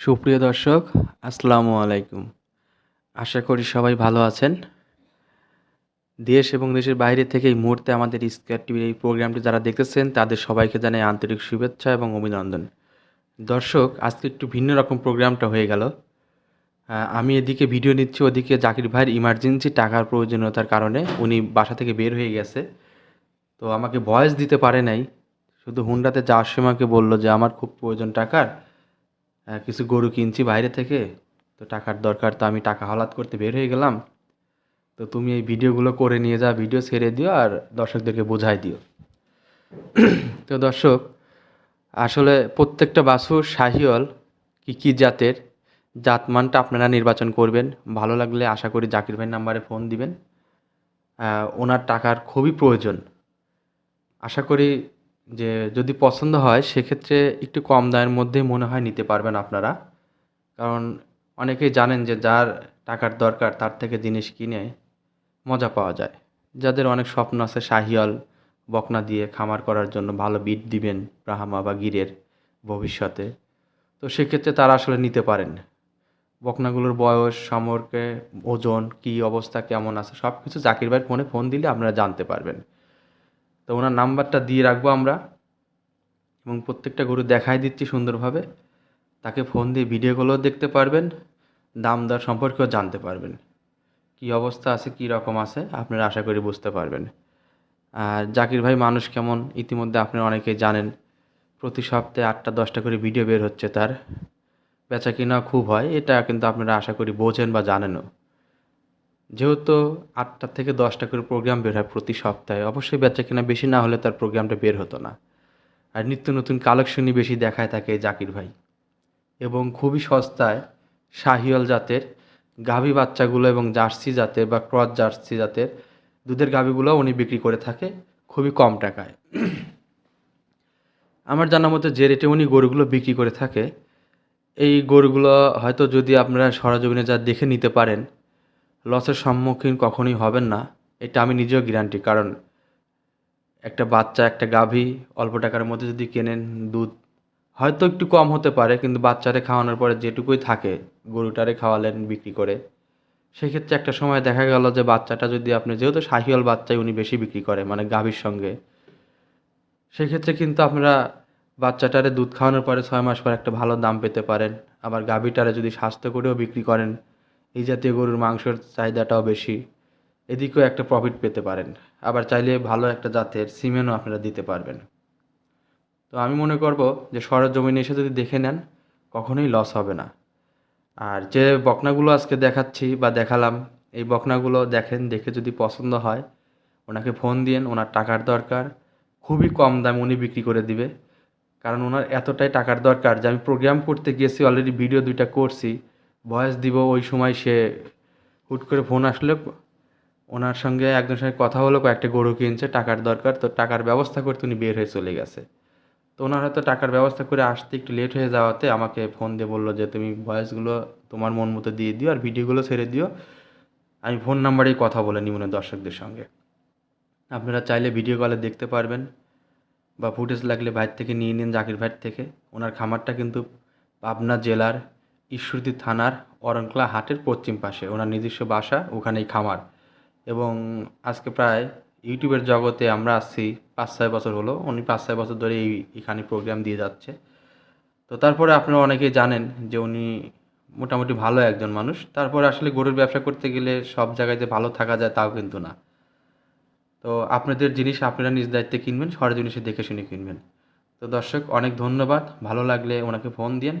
সুপ্রিয় দর্শক, আসসালামু আলাইকুম। আশা করি সবাই ভালো আছেন। দেশ এবং দেশের বাইরে থেকে এই মুহূর্তে আমাদের স্কোয়ার টিভির এই প্রোগ্রামটি যারা দেখেছেন তাদের সবাইকে জানাই আন্তরিক শুভেচ্ছা এবং অভিনন্দন। দর্শক, আজকে একটু ভিন্ন রকম প্রোগ্রামটা হয়ে গেল। আমি এদিকে ভিডিও নিচ্ছি, ওদিকে জাকির ভাইয়ের ইমার্জেন্সি টাকার প্রয়োজনীয়তার কারণে উনি বাসা থেকে বের হয়ে গেছে। তো আমাকে ভয়েস দিতে পারে নাই, শুধু হুন্ডাতে যাওয়ার সময় আমাকে বলল যে, আমার খুব প্রয়োজন টাকার। কিছু গরু কিনছি বাইরে থেকে, তো টাকার দরকার, তো আমি টাকা হালাত করতে বের হয়ে গেলাম। তো তুমি এই ভিডিওগুলো করে নিয়ে যা, ভিডিও ছেড়ে দিও আর দর্শকদেরকে বোঝাই দিও। তো দর্শক, আসলে প্রত্যেকটা বাছুর শাহিওয়াল কী কী জাতের জাতমানটা আপনারা নির্বাচন করবেন। ভালো লাগলে আশা করি জাকির ভাই নাম্বারে ফোন দিবেন। ওনার টাকার খুবই প্রয়োজন। আশা করি যে যদি পছন্দ হয়, সেক্ষেত্রে একটু কম দামের মধ্যে মনে হয় নিতে পারবেন আপনারা। কারণ অনেকেই জানেন যে যার টাকার দরকার তার থেকে জিনিস কিনে মজা পাওয়া যায়। যাদের অনেক স্বপ্ন আছে শাহিয়াল বকনা দিয়ে খামার করার জন্য ভালো বিট দিবেন ব্রাহ্মা বা গিরের ভবিষ্যতে। তো সেক্ষেত্রে তারা আসলে নিতে পারেন। বকনাগুলোর বয়স, সম্পর্কে ওজন, কী অবস্থা, কেমন আছে সব কিছু জাকির ভাইয়ের ফোনে ফোন দিলে আপনারা জানতে পারবেন। তো ওনার নাম্বারটা দিয়ে রাখব আমরা। এবং প্রত্যেকটা গরু দেখাই দিচ্ছি সুন্দরভাবে। তাকে ফোন দিয়ে ভিডিও কলও দেখতে পারবেন। দাম দর সম্পর্কেও জানতে পারবেন। কী অবস্থা আছে, কী রকম আছে, আপনারা আশা করি বুঝতে পারবেন। আর জাকির ভাই, মানুষ কেমন? ইতিমধ্যে আপনারা অনেকেই জানেন। প্রতি সপ্তাহে আটটা, দশটা করে ভিডিও বের হচ্ছে তার। বেচা কিনা খুব হয়, এটা কিন্তু আপনারা আশা করি বোঝেন বা জানেনও। যেহেতু আটটা থেকে দশটা করে প্রোগ্রাম বের হয় প্রতি সপ্তাহে, অবশ্যই বেচা কেনা বেশি না হলে তার প্রোগ্রামটা বের হতো না। আর নিত্য নতুন কালেকশনই বেশি দেখায় থাকে জাকির ভাই। এবং খুবই সস্তায় শাহিওয়াল জাতের গাভী বাচ্চাগুলো এবং জার্সি জাতের বা ক্রস জার্সি জাতের দুধের গাভীগুলো উনি বিক্রি করে থাকে খুবই কম টাকায়। আমার জানা মতো যে রেটে উনি গরুগুলো বিক্রি করে থাকে, এই গরুগুলো হয়তো যদি আপনারা সরজমিনে যা দেখে নিতে পারেন লসের সম্মুখীন কখনোই হবেন না। এটা আমি নিজেও গ্যারান্টি কারণ একটা বাচ্চা, একটা গাভী অল্প টাকার মধ্যে যদি কেনেন দুধ, হয়তো একটু কম হতে পারে, কিন্তু বাচ্চারে খাওয়ানোর পরে যেটুকুই থাকে, গরুটারে খাওয়ালেন বিক্রি করে। সেক্ষেত্রে একটা সময় দেখা গেল যে বাচ্চাটা যদি আপনি, যেহেতু শাহিওয়াল বাচ্চাই উনি বেশি বিক্রি করে মানে গাভীর সঙ্গে, সেক্ষেত্রে কিন্তু আপনারা বাচ্চাটারে দুধ খাওয়ানোর পরে ছয় মাস পর একটা ভালো দাম পেতে পারেন। আবার গাভীটারে যদি স্বাস্থ্য করেও বিক্রি করেন এই জাতীয় গরুর মাংসের চাহিদাটাও বেশি। এদিকেও একটা প্রফিট পেতে পারেন। আবার চাইলে ভালো একটা জাতের সিমেনও আপনারা দিতে পারবেন। তো আমি মনে করব যে সরজমিনে এসে যদি দেখে নেন, কখনোই লস হবে না। আর যে বকনাগুলো আজকে দেখাচ্ছি বা দেখালাম, এই বকনাগুলো দেখেন, দেখে যদি পছন্দ হয়, ওনাকে ফোন দিয়েন, ওনার টাকার দরকার। খুবই কম দামে উনি বিক্রি করে দিবে। কারণ ওনার এতটাই টাকার দরকার যে আমি প্রোগ্রাম করতে গিয়েছি অলরেডি ভিডিও দুইটা করছি। ভয়েস দিব ওই সময় সে হুট করে ফোন আসলে। ওনার সঙ্গে একজনের সঙ্গে কথা হলো, কয়েকটা গরু কিনছে, টাকার দরকার। তো টাকার ব্যবস্থা করতে উনি বের হয়ে চলে গেছে। তো ওনার হয়তো টাকার ব্যবস্থা করে আসতে একটু লেট হয়ে যাওয়াতে আমাকে ফোন দিয়ে বলল যে, তুমি ভয়েসগুলো তোমার মন মতো দিয়ে দিও আর ভিডিওগুলো ছেড়ে দিও। আমি ফোন নাম্বারেই কথা বলে নিই না দর্শকদের সঙ্গে। আপনারা চাইলে ভিডিও কলে দেখতে পারবেন বা ফুটেজ লাগলে বাইর থেকে নিয়ে নিন, জাকির ভাইয়ের থেকে। ওনার খামারটা কিন্তু পাবনা জেলার ঈশ্বরদী থানার অরণকলা হাটের পশ্চিম পাশে, ওনার নিজস্ব বাসা ওখানেই খামার। এবং আজকে প্রায় ইউটিউবের জগতে আমরা আসছি, পাঁচ ছয় বছর হলো, উনি পাঁচ ছয় বছর ধরে এই এখানে প্রোগ্রাম দিয়ে যাচ্ছে। তো তারপরে আপনারা অনেকেই জানেন যে উনি মোটামুটি ভালো একজন মানুষ। তারপরে আসলে গরুর ব্যবসা করতে গেলে সব জায়গায় যে ভালো থাকা যায় তাও কিন্তু না। তো আপনাদের জিনিস আপনারা নিজ দায়িত্বে কিনবেন সর জিনিসে দেখে শুনে কিনবেন। তো দর্শক, অনেক ধন্যবাদ। ভালো লাগলে ওনাকে ফোন দিন